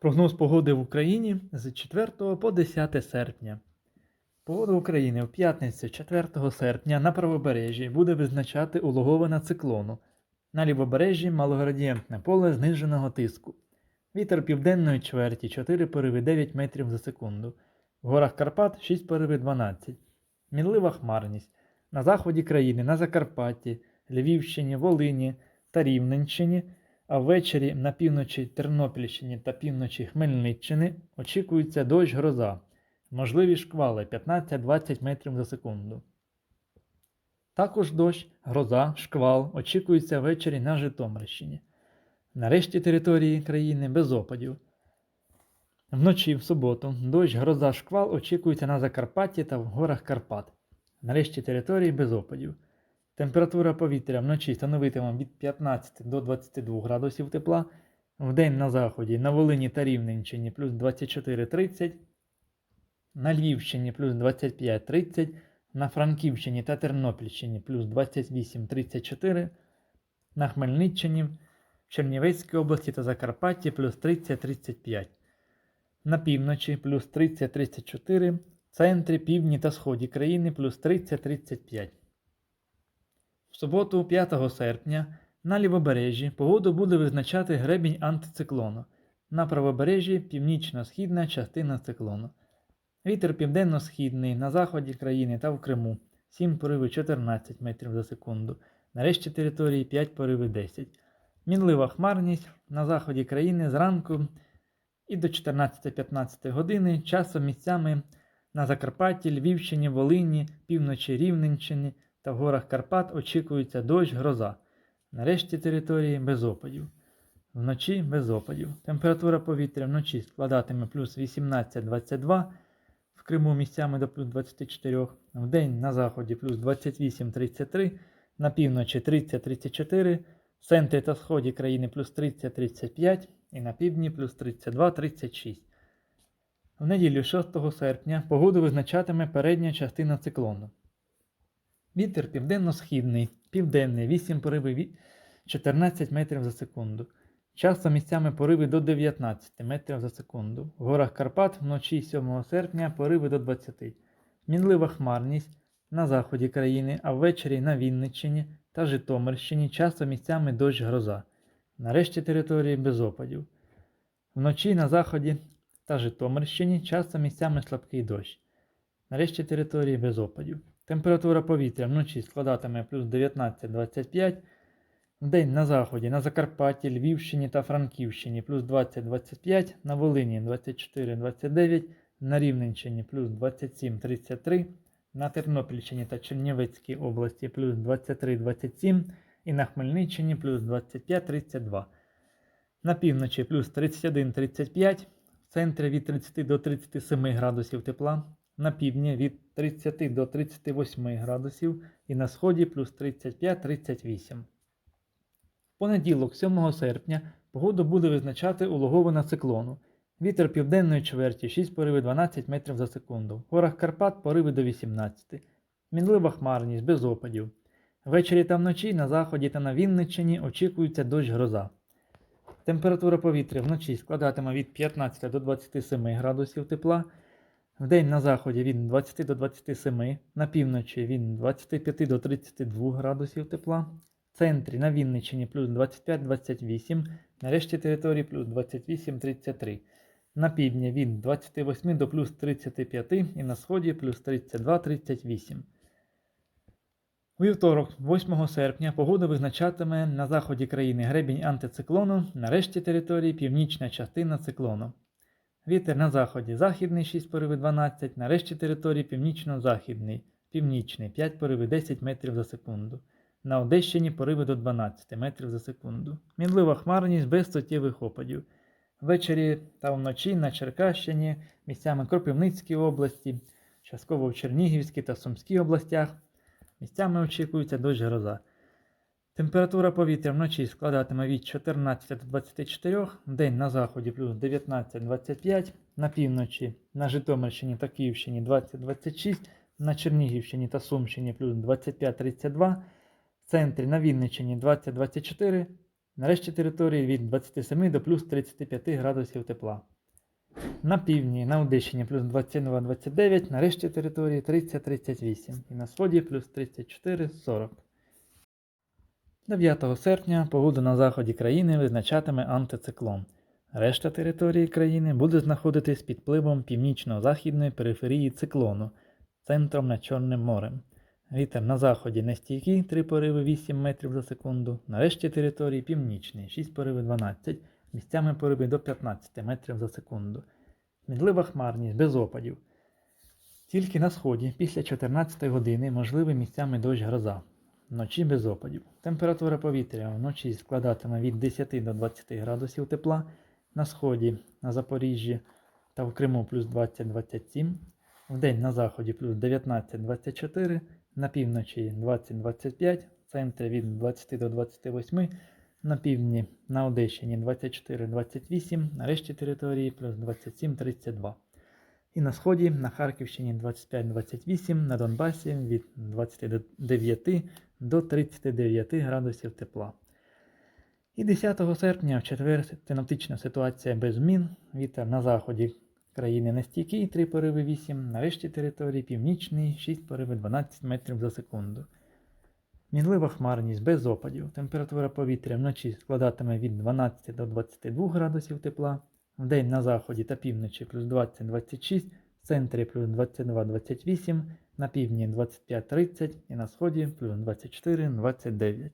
Прогноз погоди в Україні з 4 по 10 серпня. Погода України в п'ятницю 4 серпня на правобережжі буде визначати улоговина циклону. На лівобережжі малоградієнтне поле зниженого тиску. Вітер південної чверті 4 пориви 9 метрів за секунду. В горах Карпат 6 пориви 12. Мінлива хмарність. На заході країни, на Закарпатті, Львівщині, Волині та Рівненщині а ввечері на півночі Тернопільщині та півночі Хмельниччини очікується дощ гроза, можливі шквали 15-20 метрів за секунду. Також дощ, гроза, шквал очікується ввечері на Житомирщині. На решті території країни без опадів. Вночі в суботу дощ, гроза, шквал очікується на Закарпатті та в горах Карпат. На решті території без опадів. Температура повітря вночі становитиме від 15 до 22 градусів тепла, вдень на заході на Волині та Рівненщині плюс 24-30, на Львівщині плюс 25-30, на Франківщині та Тернопільщині плюс 28-34, на Хмельниччині, в Чернівецькій області та Закарпатті плюс 30-35, на півночі плюс 30-34, в центрі, півдні та сході країни плюс 30-35. В суботу, 5 серпня, на лівобережжі погоду буде визначати гребінь антициклону. На правобережжі північно-східна частина циклону. Вітер південно-східний на заході країни та в Криму 7 пориви 14 метрів за секунду. На решті території 5 пориви 10. Мінлива хмарність на заході країни зранку і до 14-15 години часом місцями на Закарпатті, Львівщині, Волині, півночі Рівненщини та в горах Карпат очікується дощ гроза. Нарешті території без опадів. Вночі без опадів. Температура повітря вночі складатиме плюс 18-22, в Криму місцями до плюс 24, вдень на заході плюс 28-33, на півночі 30-34, в центрі та сході країни плюс 30-35 і на півдні плюс 32-36. В неділю 6 серпня погоду визначатиме передня частина циклону. Вітер південно-східний, південний 8 пориви ві- 14 метрів за секунду. Часто місцями пориви до 19 метрів за секунду. В горах Карпат вночі 7 серпня пориви до 20. Мінлива хмарність на заході країни, а ввечері на Вінниччині та Житомирщині часто місцями дощ гроза. Нарешті території без опадів. Вночі на заході та Житомирщині часто місцями слабкий дощ. Нарешті території без опадів. Температура повітря вночі складатиме плюс 19-25, вдень на заході, на Закарпатті, Львівщині та Франківщині плюс 20-25, на Волині 24-29, на Рівненщині плюс 27-33, на Тернопільщині та Чернівецькій області плюс 23-27 і на Хмельниччині плюс 25-32. На півночі плюс 31-35, в центрі від 30 до 37 градусів тепла, на півдні від 30 до 38 градусів і на сході плюс 35-38. В понеділок, 7 серпня, погоду буде визначати улоговина циклону. Вітер південної чверті 6 пориви 12 метрів за секунду. В горах Карпат пориви до 18. Мінлива хмарність без опадів. Ввечері та вночі на заході та на Вінниччині очікується дощ гроза. Температура повітря вночі складатиме від 15 до 27 градусів тепла. Вдень на заході від 20 до 27, на півночі від 25 до 32 градусів тепла, в центрі на Вінниччині плюс 25-28, на решті території плюс 28-33, на півдні від 28 до плюс 35 і на сході плюс 32-38. У вівторок, 8 серпня, погода визначатиме на заході країни гребінь антициклону, на решті території північна частина циклону. Вітер на заході західний 6 пориви 12, на решті території північно-західний, північний 5 пориви 10 метрів за секунду. На Одещині пориви до 12 метрів за секунду. Мінлива хмарність без суттєвих опадів. Ввечері та вночі на Черкащині, місцями Кропивницькій області, частково в Чернігівській та Сумській областях. Місцями очікується дощ гроза. Температура повітря вночі складатиме від 14 до 24, вдень на заході плюс 19-25, на півночі на Житомирщині та Київщині 20-26, на Чернігівщині та Сумщині плюс 25-32, в центрі на Вінниччині 20-24, Нарешті території від 27 до плюс 35 градусів тепла. На півдні, на Одещині плюс 22-29, нарешті території 30-38 і на сході плюс 34-40. 9 серпня погоду на заході країни визначатиме антициклон. Решта території країни буде знаходитись під впливом північно-західної периферії циклону, центром над Чорним морем. Вітер на заході нестійкий 3 пориви 8 метрів за секунду, на решті території північний 6 пориви 12, місцями пориви до 15 метрів за секунду. Мінлива хмарність без опадів. Тільки на сході після 14 години можливий місцями дощ гроза. Вночі без опадів. Температура повітря вночі складатиме від 10 до 20 градусів тепла, на сході, на Запоріжжі та в Криму плюс 20-27, вдень на заході плюс 19-24, на півночі 20-25, в центрі від 20 до 28, на півдні на Одещині 24-28, на решті території плюс 27-32. І на сході на Харківщині 25-28, на Донбасі від 29 до 39 градусів тепла. І 10 серпня в четвер синоптична ситуація без змін. Вітер на заході країни нестійкий 3 пориви 8, на решті території північний 6 пориви 12 метрів за секунду. Мінлива хмарність без опадів. Температура повітря вночі складатиме від 12 до 22 градусів тепла, вдень на заході та півночі плюс 20-26, в центрі плюс 22-28, на півдні 25-30 і на сході плюс 24-29.